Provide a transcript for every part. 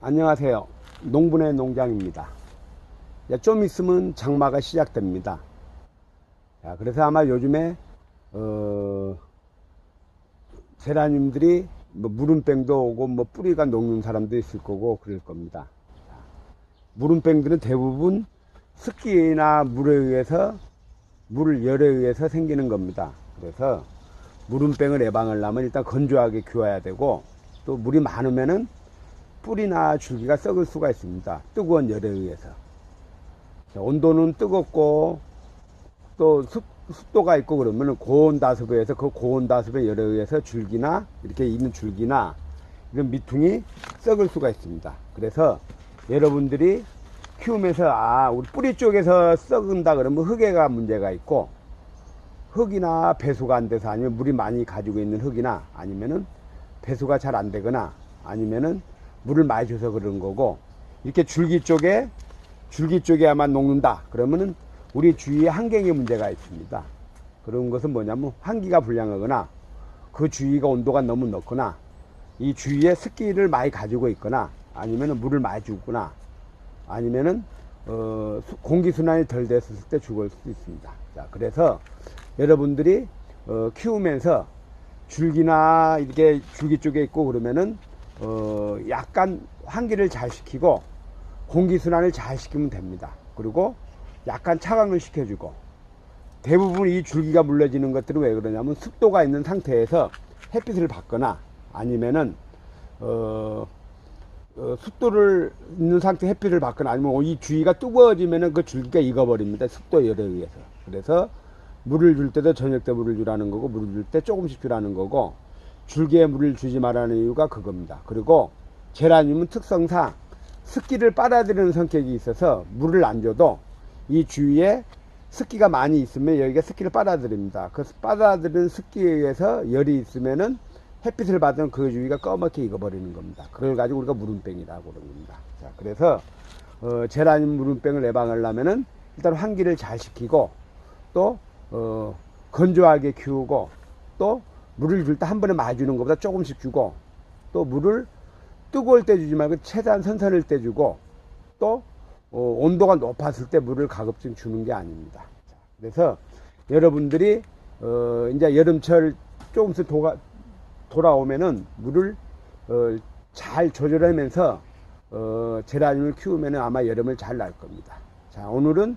안녕하세요. 농분의 농장입니다. 야, 좀 있으면 장마가 시작됩니다. 자, 그래서 아마 요즘에 어, 제라늄들이 뭐 무름병도 오고 뭐 뿌리가 녹는 사람도 있을 거고 그럴 겁니다. 자, 무름병들은 대부분 습기나 물에 의해서 물 열에 의해서 생기는 겁니다. 그래서 무름병을 예방하려면 일단 건조하게 키워야 되고 또 물이 많으면은 뿌리나 줄기가 썩을 수가 있습니다. 뜨거운 열에 의해서. 자, 온도는 뜨겁고 또 습, 습도가 있고 그러면 고온 다습에 의해서 그 고온 다습의 열에 의해서 줄기나 이렇게 있는 줄기나 이런 미퉁이 썩을 수가 있습니다. 그래서 여러분들이 키우면서 아 우리 뿌리 쪽에서 썩은다 그러면 흙에가 문제가 있고 흙이나 배수가 안 돼서 아니면 물이 많이 가지고 있는 흙이나 아니면은 배수가 잘 안 되거나 아니면은 물을 많이 줘서 그런 거고 이렇게 줄기 쪽에 줄기 쪽에 아마 녹는다 그러면은 우리 주위에 환경에 문제가 있습니다. 그런 것은 뭐냐면 환기가 불량하거나 그 주위가 온도가 너무 높거나 이 주위에 습기를 많이 가지고 있거나 아니면은 물을 많이 주거나 아니면은 어, 수- 공기 순환이 덜 됐을 때 죽을 수 있습니다. 자, 그래서 여러분들이 어, 키우면서 줄기나 이렇게 줄기 쪽에 있고 그러면은 어, 약간 환기를 잘 시키고 공기 순환을 잘 시키면 됩니다. 그리고 약간 차광을 시켜주고 대부분 이 줄기가 물러지는 것들은 왜 그러냐면 습도가 있는 상태에서 햇빛을 받거나 아니면은 어, 어, 습도를 있는 상태 햇빛을 받거나 아니면 이 주위가 뜨거워지면은 그 줄기가 익어버립니다. 습도 열에 의해서. 그래서 물을 줄 때도 저녁 때 물을 주라는 거고 물을 줄 때 조금씩 주라는 거고 줄기에 물을 주지 말라는 이유가 그겁니다. 그리고 제라늄은 특성상 습기를 빨아들이는 성격이 있어서 물을 안 줘도 이 주위에 습기가 많이 있으면 여기가 습기를 빨아들입니다. 그 빨아들이는 습기에 의해서 열이 있으면은 햇빛을 받으면 그 주위가 꺼멓게 익어버리는 겁니다. 그걸 가지고 우리가 무름병이라고 그러는 겁니다. 자, 그래서 어, 제라늄 무름병을 예방하려면은 일단 환기를 잘 시키고 또 어, 건조하게 키우고 또 물을 줄 때 한 번에 많이 주는 것보다 조금씩 주고 또 물을 뜨거울 때 주지 말고 최대한 선선할 때 주고 또 어, 온도가 높았을 때 물을 가급적 주는 게 아닙니다. 자, 그래서 여러분들이 어, 이제 여름철 조금씩 도가, 돌아오면은 물을 어, 잘 조절하면서 어, 제라늄을 키우면은 아마 여름을 잘 날 겁니다. 자, 오늘은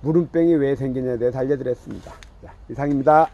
무름병이 왜 생기냐에 대해서 알려드렸습니다. 자, 이상입니다.